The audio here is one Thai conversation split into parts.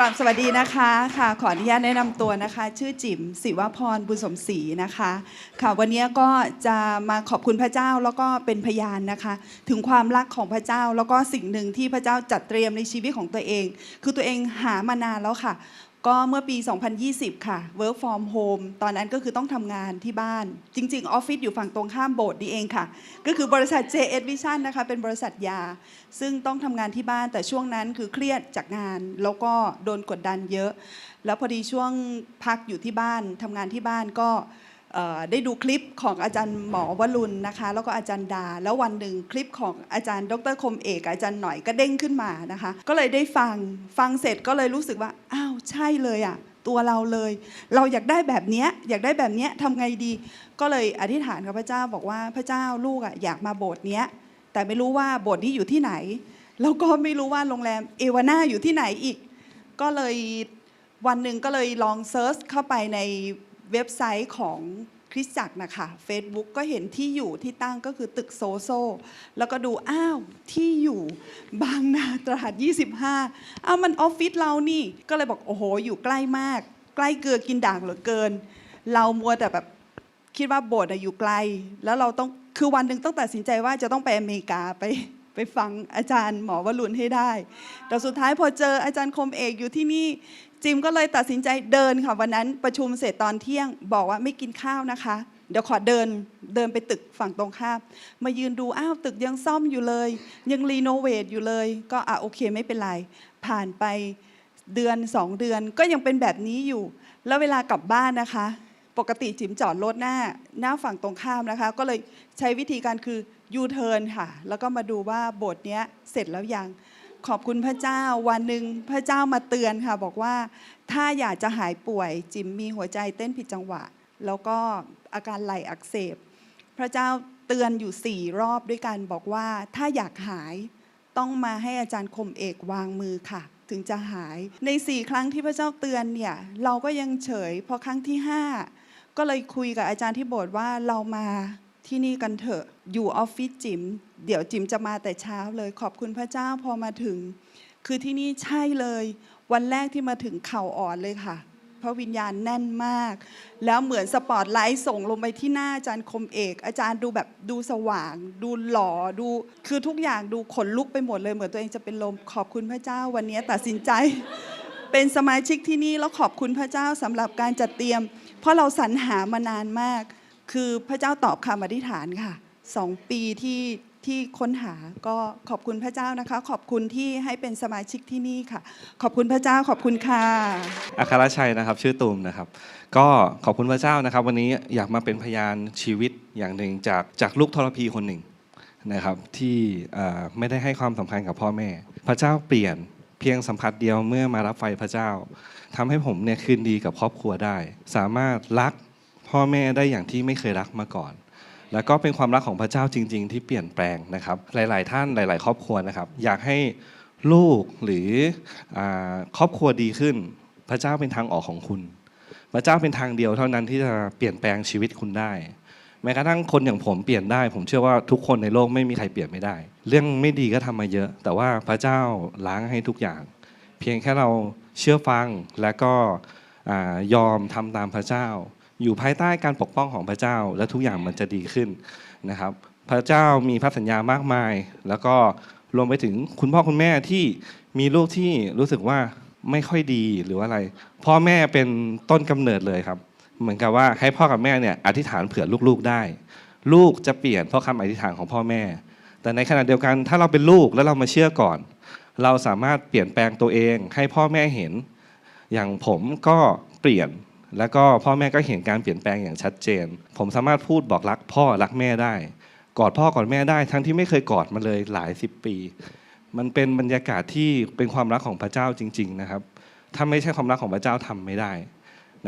ราบสวัสดีนะคะค่ะขออนุญาตแนะนำตัวนะคะ ชื่อจิ๋มศิวพรบุญสมศรีนะคะ ค่ะวันนี้ก็จะมาขอบคุณพระเจ้าแล้วก็เป็นพยานนะคะ ถึงความรักของพระเจ้าแล้วก็สิ่งหนึ่งที่พระเจ้าจัดเตรียมในชีวิตของตัวเอง คือตัวเองหามานานแล้วค่ะ ก็เมื่อปี 2020 ค่ะ work from home ตอนนั้นก็คือต้องทำงานที่บ้าน จริง ๆ ออฟฟิศอยู่ฝั่งตรงข้ามโบสถ์นี่เองค่ะ ก็คือบริษัท JS Vision นะคะ เป็นบริษัทยา ซึ่งต้องทำงานที่บ้าน แต่ช่วงนั้นคือเครียดจากงาน แล้วก็โดนกดดันเยอะ แล้วพอดีช่วงพักอยู่ที่บ้านทำงานที่บ้านก็ได้ดูคลิปของอาจารย์หมอวรุณนะคะ แล้วก็อาจารย์ดา แล้ววันหนึ่งคลิปของอาจารย์ ดรคมเอกอาจารย์หน่อยก็เด้งขึ้นมานะคะ ก็เลยได้ฟังฟังเสร็จก็เลยรู้สึกว่า ใช่เลยอะตัวเราเลย เราอยากได้แบบเนี้ยอยากได้แบบเนี้ยทำไงดี ก็เลยอธิษฐานกับพระเจ้าบอกว่าพระเจ้าลูกอะอยากมาโบสถ์เนี้ยแต่ไม่รู้ว่าโบสถ์นี้อยู่ที่ไหน แล้วก็ไม่รู้ว่าโรงแรมเอวาน่าอยู่ที่ไหนอีก ก็เลยวันหนึ่งก็เลยลองเซิร์ชเข้าไปในเว็บไซต์ของ คริสตจักรนะคะ Facebook ก็เห็นที่อยู่ที่ตั้งก็คือตึกโซโซ แล้วก็ดูอ้าวที่อยู่บางนาตราด 25 อ้าวมันออฟฟิศเรานี่ ก็เลยบอกโอ้โห อยู่ใกล้มาก ใกล้เกลือกินด่างเหลือเกิน เรามัวแต่แบบคิดว่าโบสถ์อะอยู่ไกล แล้วเราต้องคือวันหนึ่งต้องตัดสินใจว่าจะต้องไปอเมริกาไป ไปฟังอาจารย์หมอวรุณให้ได้ แต่สุดท้ายพอเจออาจารย์คมเอกอยู่ที่นี่จิมก็เลยตัดสินใจเดินค่ะวันนั้นประชุมเสร็จตอนเที่ยง บอกว่าไม่กินข้าวนะคะ เดี๋ยวขอเดินเดินไปตึกฝั่งตรงข้ามมายืนดูอ้าวตึกยังซ่อมอยู่เลย ยังรีโนเวทอยู่เลย ก็อะโอเคไม่เป็นไรผ่านไปเดือนสองเดือนก็ยังเป็นแบบนี้อยู่ แล้วเวลากลับบ้านนะคะ ปกติจิ๋มจอดรถหน้าหน้าฝั่งตรงข้ามนะคะ ก็เลยใช้วิธีการคือยูเทิร์นค่ะ แล้วก็มาดูว่าโบสถ์เนี้ยเสร็จแล้วยังขอบคุณพระเจ้าวันหนึ่งพระเจ้ามาเตือนค่ะ บอกว่าถ้าอยากจะหายป่วย จิ๋มมีหัวใจเต้นผิดจังหวะ แล้วก็อาการไหลอักเสบ พระเจ้าเตือนอยู่สี่รอบด้วยกันบอกว่าถ้าอยากหายต้องมาให้อาจารย์คมเอกวางมือค่ะ ถึงจะหายในสี่ครั้งที่พระเจ้าเตือนเนี่ยเราก็ยังเฉยพอครั้งที่ห้า ก็เลยคุยกับอาจารย์ที่โบสถ์ว่าเรามาที่นี่กันเถอะอยู่ออฟฟิศจิมเดี๋ยวจิมจะมาแต่เช้าเลยขอบคุณพระเจ้าพอมาถึง คือที่นี่ใช่เลย วันแรกที่มาถึงเข่าอ่อนเลยค่ะพระวิญญาณแน่นมาก แล้วเหมือนสปอตไลท์ส่งลงไปที่หน้าอาจารย์คมเอก อาจารย์ดูแบบดูสว่าง ดูหล่อดู คือทุกอย่างดูขนลุกไปหมดเลยเหมือนตัวเองจะเป็นลมขอบคุณพระเจ้าวันนี้ตัดสินใจ เป็นสมาชิกที่นี่แล้วขอบคุณพระเจ้าสำหรับการจัดเตรียม เพราะเราสรรหามานานมาก คือพระเจ้าตอบคำอธิษฐานค่ะสองปีที่ที่ค้นหาก็ขอบคุณพระเจ้านะคะ ขอบคุณที่ให้เป็นสมาชิกที่นี่ค่ะ ขอบคุณพระเจ้าขอบคุณค่ะอัครชัยนะครับ ชื่อตูมนะครับ ก็ขอบคุณพระเจ้านะครับ วันนี้อยากมาเป็นพยานชีวิตอย่างหนึ่งจากจากลูกทรพีคนหนึ่งนะครับที่ไม่ได้ให้ความสำคัญกับพ่อแม่ พระเจ้าเปลี่ยน เพียงสัมผัสเดียวเมื่อมารับไฟพระเจ้าทำให้ผมเนี่ยคืนดีกับครอบครัวได้ สามารถรักพ่อแม่ได้อย่างที่ไม่เคยรักมาก่อน แล้วก็เป็นความรักของพระเจ้าจริง ๆ ที่เปลี่ยนแปลงนะครับ หลาย ๆ ท่านหลาย ๆ ครอบครัวนะครับ อยากให้ลูกหรืออครอบครัวดีขึ้น พระเจ้าเป็นทางออกของคุณ พระเจ้าเป็นทางเดียวเท่านั้นที่จะเปลี่ยนแปลงชีวิตคุณได้ แม้กระทั่งคนอย่างผมเปลี่ยนได้ ผมเชื่อว่าทุกคนในโลกไม่มีใครเปลี่ยนไม่ได้ เรื่องไม่ดีก็ทำมาเยอะ แต่ว่าพระเจ้าล้างให้ทุกอย่าง เพียงแค่เราเชื่อฟังและก็ยอมทำตามพระเจ้า อยู่ภายใต้การปกป้องของพระเจ้า และทุกอย่างมันจะดีขึ้นนะครับ พระเจ้ามีพระสัญญามากมาย แล้วก็รวมไปถึงคุณพ่อคุณแม่ที่มีลูกที่รู้สึกว่าไม่ค่อยดีหรือว่าอะไร พ่อแม่เป็นต้นกำเนิดเลยครับ เหมือนกับว่าให้พ่อกับแม่เนี่ยอธิษฐานเผื่อลูกๆได้ ลูกจะเปลี่ยนเพราะคำอธิษฐานของพ่อแม่ แต่ในขณะเดียวกันถ้าเราเป็นลูกแล้วเรามาเชื่อก่อน เราสามารถเปลี่ยนแปลงตัวเอง ให้พ่อแม่เห็น อย่างผมก็เปลี่ยนแล้วก็พ่อแม่ก็เห็นการเปลี่ยนแปลงอย่างชัดเจน ผมสามารถพูดบอกรักพ่อรักแม่ได้ กอดพ่อกอดแม่ได้ ทั้งที่ไม่เคยกอดมาเลยหลายสิบปี มันเป็นบรรยากาศที่เป็นความรักของพระเจ้าจริง ๆ นะครับ ถ้าไม่ใช่ความรักของพระเจ้าทำไม่ได้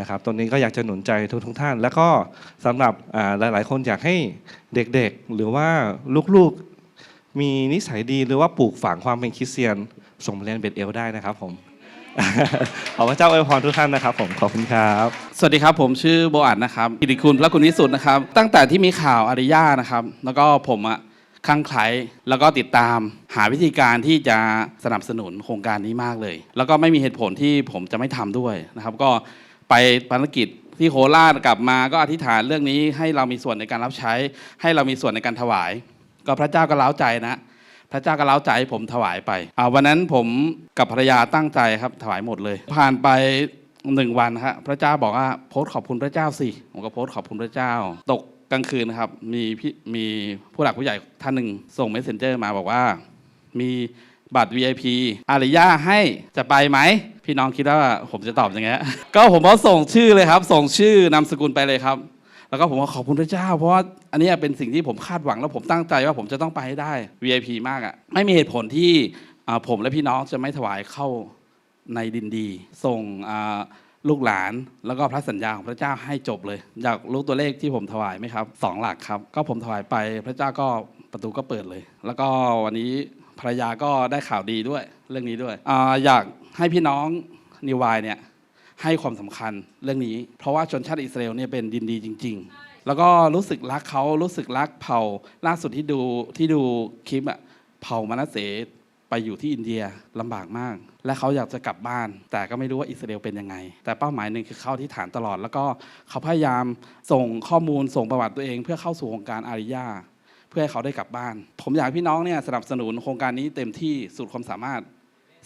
นะครับตรงนี้ก็อยากจะหนุนใจทุกๆท่าน แล้วก็สำหรับอ่าหลาย ๆ คนอยากให้เด็กๆ หรือว่าลูกๆมีนิสัยดีหรือว่าปลูกฝังความเป็นคริสเตียนส่งมเรียนเบดเอลได้นะครับผมขอพระเจ้าอวยพรทุกท่านนะครับผมขอบคุณครับ สวัสดีครับผมชื่อโบอัดนะครับกิติคุณพระคุณวิสุทธ์นะครับ ตั้งแต่ที่มีข่าวอาริยานะครับ แล้วก็ผมอะคลั่งไคล้แล้วก็ติดตามหาวิธีการที่จะสนับสนุนโครงการนี้มากเลย แล้วก็ไม่มีเหตุผลที่ผมจะไม่ทำด้วยนะครับ ก็ ไปภารกิจที่โคราชกลับมาก็อธิษฐานเรื่องนี้ให้เรามีส่วนในการรับใช้ ให้เรามีส่วนในการถวาย ก็พระเจ้าก็เล้าใจนะ พระเจ้าก็เล้าใจให้ผมถวายไปวันนั้นผมกับภรรยาตั้งใจครับถวายหมดเลย ผ่านไปหนึ่งวันครับพระเจ้าบอกว่าโพสต์ขอบคุณพระเจ้าสิผมก็โพสต์ขอบคุณพระเจ้า ตกกลางคืนนะครับมีพี่มีผู้หลักผู้ใหญ่ท่านหนึ่งส่งเมสเซนเจอร์มาบอกว่า มีบัตร VIP อาริยาให้จะไปไหม พี่น้องคิดว่าผมจะตอบยังไงก็ผมก็ส่งชื่อเลยครับ ส่งชื่อนามสกุลไปเลยครับ แล้วก็ผมก็ขอบคุณพระเจ้า เพราะว่าอันนี้เป็นสิ่งที่ผมคาดหวังแล้วผมตั้งใจว่าผมจะต้องไปให้ได้ VIP มากอะไม่มีเหตุผลที่ผมและพี่น้องจะไม่ถวายเข้าในดินดี ส่งลูกหลานแล้วก็พระสัญญาของพระเจ้าให้จบเลย อยากรู้ตัวเลขที่ผมถวายไหมครับสองหลักครับ ก็ผมถวายไปพระเจ้าก็ประตูก็เปิดเลย แล้วก็วันนี้ภรรยาก็ได้ข่าวดีด้วยเรื่องนี้ด้วยออยาก ให้พี่น้องนิวายเนี่ยให้ความสำคัญเรื่องนี้ เพราะว่าชนชาติอิสราเอลเนี่ยเป็นดินดีจริง ๆ แล้วก็รู้สึกรักเขารู้สึกรักเผ่า ล่าสุดที่ดูที่ดูคลิปอะเผ่ามนัสเสไปอยู่ที่อินเดียลำบากมาก และเขาอยากจะกลับบ้าน แต่ก็ไม่รู้ว่าอิสราเอลเป็นยังไง แต่เป้าหมายหนึ่งคือเข้าที่ฐานตลอด แล้วก็เขาพยายามส่งข้อมูลส่งประวัติตัวเอง เพื่อเข้าสู่โครงการอาริยา เพื่อให้เขาได้กลับบ้าน ผมอยากพี่น้องเนี่ยสนับสนุนโครงการนี้เต็มที่สุดความสามารถ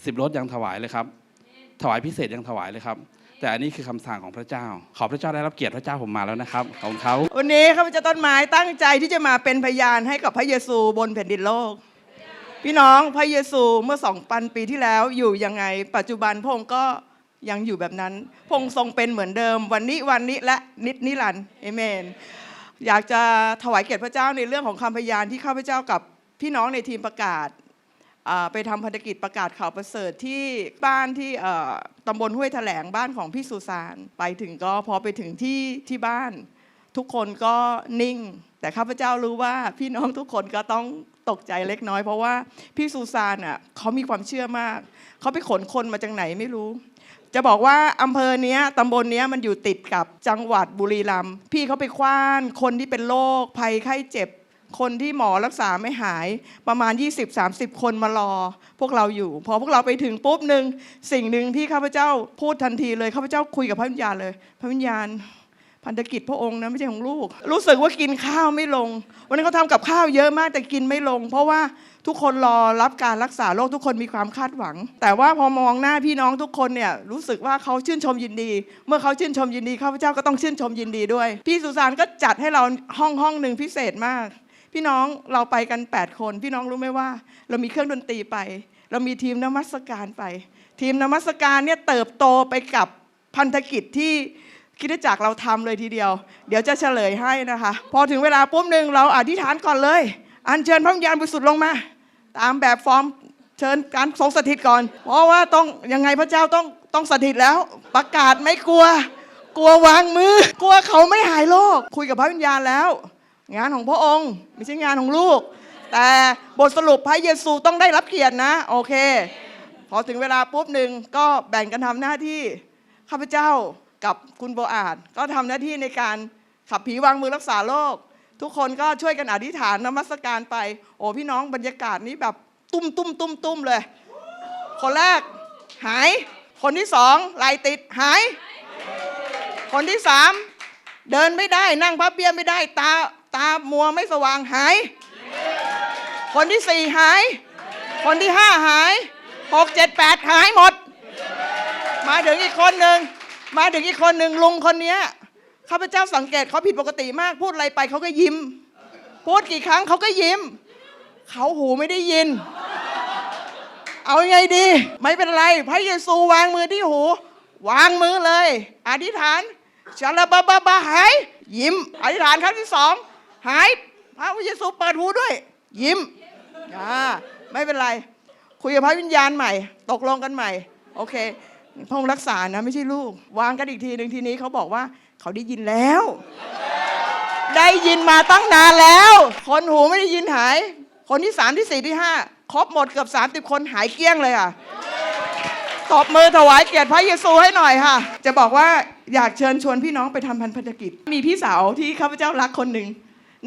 สิบรถยังถวายเลยครับ ถวายพิเศษยังถวายเลยครับ แต่อันนี้คือคำสั่งของพระเจ้า ขอพระเจ้าได้รับเกียรติพระเจ้าผมมาแล้วนะครับขอบคุณเขาวันนี้ข้าพเจ้าต้นไม้ตั้งใจที่จะมาเป็นพยานให้กับพระเยซูบนแผ่นดินโลก พี่น้องพระเยซูเมื่อสองพันปีที่แล้วอยู่ยังไง ปัจจุบันพระองค์ก็ยังอยู่แบบนั้น พงค์ทรงเป็นเหมือนเดิม วันนี้วันนี้และนิดนิรันด์เอเมน อยากจะถวายเกียรติพระเจ้าในเรื่องของคำพยานที่ข้าพเจ้ากับพี่น้องในทีมประกาศ ไปทำพันธกิจประกาศข่าวประเสริฐที่บ้านที่ตำบลห้วยแถลงบ้านของพี่สุสานไปถึงก็พอไปถึงที่ที่บ้าน ทุกคนก็นิ่ง แต่ข้าพเจ้ารู้ว่าพี่น้องทุกคนก็ต้องตกใจเล็กน้อย เพราะว่าพี่สุสานอะเขามีความเชื่อมากเขาไปขนคนมาจากไหนไม่รู้ จะบอกว่าอำเภอเนี้ยตำบลเนี้ยมันอยู่ติดกับจังหวัดบุรีรัมย์พี่เขาไปคว้านคนที่เป็นโรคภัยไข้เจ็บ คนที่หมอรักษาไม่หายประมาณ 20-30 คนมารอ พวกเราอยู่ พอพวกเราไปถึงปุ๊บหนึ่งสิ่งหนึ่งที่ข้าพเจ้าพูดทันทีเลยข้าพเจ้าคุยกับพระวิญญาณเลย พระวิญญาณ พันธกิจพระองค์นะไม่ใช่ของลูก รู้สึกว่ากินข้าวไม่ลง วันนี้นเขาทำกับข้าวเยอะมากแต่กินไม่ลง เพราะว่าทุกคนรอรับการรักษาโรคทุกคนมีความคาดหวัง แต่ว่าพอมองหน้าพี่น้องทุกคนเนี่ยรู้สึกว่าเขาชื่นชมยินดี เมื่อเขาชื่นชมยินดีข้าพเจ้าก็ต้องชื่นชมยินดีด้วย พี่สุสานก็จัดให้เราห้องห้องหนึ่งพิเศษมาก พี่น้องเราไปกัน 8 คน พี่น้องรู้ไหมว่า เรามีเครื่องดนตรีไป เรามีทีมนมัสการไป ทีมนมัสการเนี่ยเติบโตไปกับพันธกิจที่คิดจักรเราทำเลยทีเดียว เดี๋ยวจะเฉลยให้นะคะ พอถึงเวลาปุ๊บหนึ่งเราอธิษฐานก่อนเลย อัญเชิญพระวิญญาณบริสุทธิ์ลงมา ตามแบบฟอร์มเชิญการทรงสถิตก่อน เพราะว่าต้องยังไงพระเจ้าต้องต้องสถิตแล้ว ประกาศไม่กลัว กลัววางมือ กลัวเขาไม่หายโรคคุยกับพระวิญญาณแล้ว งานของพระองค์ไม่ใช่งานของลูก แต่บทสรุปพระเยซูต้องได้รับเกียรตินะโอเค พอถึงเวลาปุ๊บหนึ่งก็แบ่งกันทำหน้าที่ข้าพเจ้ากับคุณโบอาดก็ทำหน้าที่ในการขับผีวางมือรักษาโรคทุกคนก็ช่วยกันอธิษฐานนมัสการไป โอ้พี่น้องบรรยากาศนี้แบบตุ้มตุ้มตุ้มตุ้มเลย คนแรกหาย คนที่สองไหลติดหาย คนที่สามเดินไม่ได้นั่งพับเพียไม่ได้ตา ตามัวไม่สว่างหาย คนที่สี่หาย คนที่ห้าหายหกเจ็ดแปดหายหมด มาถึงอีกคนหนึ่งมาถึงอีกคนหนึ่งลุงคนเนี้ยข้าพเจ้าสังเกตเขาผิดปกติมาก พูดอะไรไปเขาก็ยิ้ม พูดกี่ครั้งเขาก็ยิ้ม เขาหูไม่ได้ยิน เอาไงดี ไม่เป็นไร พระเยซูวางมือที่หู วางมือเลย อธิษฐานชาลาบาบาบาหายยิ้ม อธิษฐานครั้งที่สอง หายพระเยซูเปิดหูด้วย ยิ้มอ่าไม่เป็นไร คุยกับพระวิญญาณใหม่ ตกลงกันใหม่ โอเคพงรักษานะไม่ใช่ลูก วางกันอีกทีหนึ่งทีนี้เขาบอกว่าเขาได้ยินแล้ว ได้ยินมาตั้งนานแล้ว คนหูไม่ได้ยินหาย คนที่สามที่สี่ที่ห้าครบหมดเกือบสามสิบคนหายเกลี้ยงเลยอะตบมือถวายเกียรติพระเยซูให้หน่อยค่ะ จะบอกว่าอยากเชิญชวนพี่น้องไปทำพันธกิจ มีพี่สาวที่ข้าพเจ้ารักคนหนึ่ง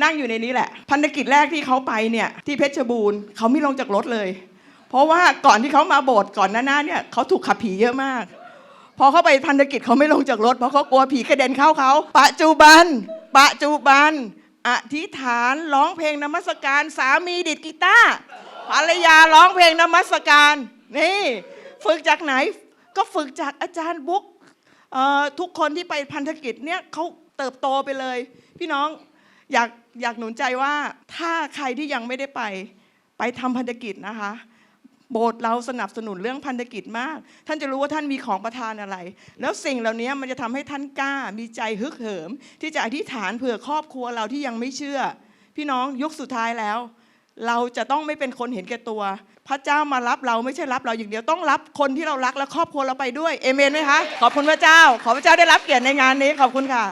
นั่งอยู่ในนี้แหละ พันธกิจแรกที่เขาไปเนี่ยที่เพชรบูรณ์เขาไม่ลงจากรถเลย เพราะว่าก่อนที่เขามาโบสถ์ก่อนหน้าเนี่ยเขาถูกขับผีเยอะมาก พอเขาไปพันธกิจเขาไม่ลงจากรถเพราะเขากลัวผีกระเด็นเข้าเขาปัจจุบันปัจจุบันอธิษฐานร้องเพลงนมัสการสามีดิดกีตาร์ภรรยาร้องเพลงนมัสการนี่ฝึกจากไหนก็ฝึกจากอาจารย์บุ๊กทุกคนที่ไปพันธกิจเนี่ยเขาเติบโตไปเลย พี่น้อง อยากอยากหนุนใจว่าถ้าใครที่ยังไม่ได้ไป ไปทำพันธกิจนะคะ โบสถ์เราสนับสนุนเรื่องพันธกิจมาก ท่านจะรู้ว่าท่านมีของประทานอะไร แล้วสิ่งเหล่านี้มันจะทำให้ท่านกล้ามีใจฮึกเหิม ที่จะอธิษฐานเผื่อครอบครัวเราที่ยังไม่เชื่อ พี่น้องยุคสุดท้ายแล้ว เราจะต้องไม่เป็นคนเห็นแก่ตัว พระเจ้ามารับเราไม่ใช่รับเราอย่างเดียวต้องรับคนที่เรารักและครอบครัวเราไปด้วยเอเมนไหมคะขอบคุณพระเจ้า ขอพระเจ้าได้รับเกียรติในงานนี้ขอบคุณค่ะ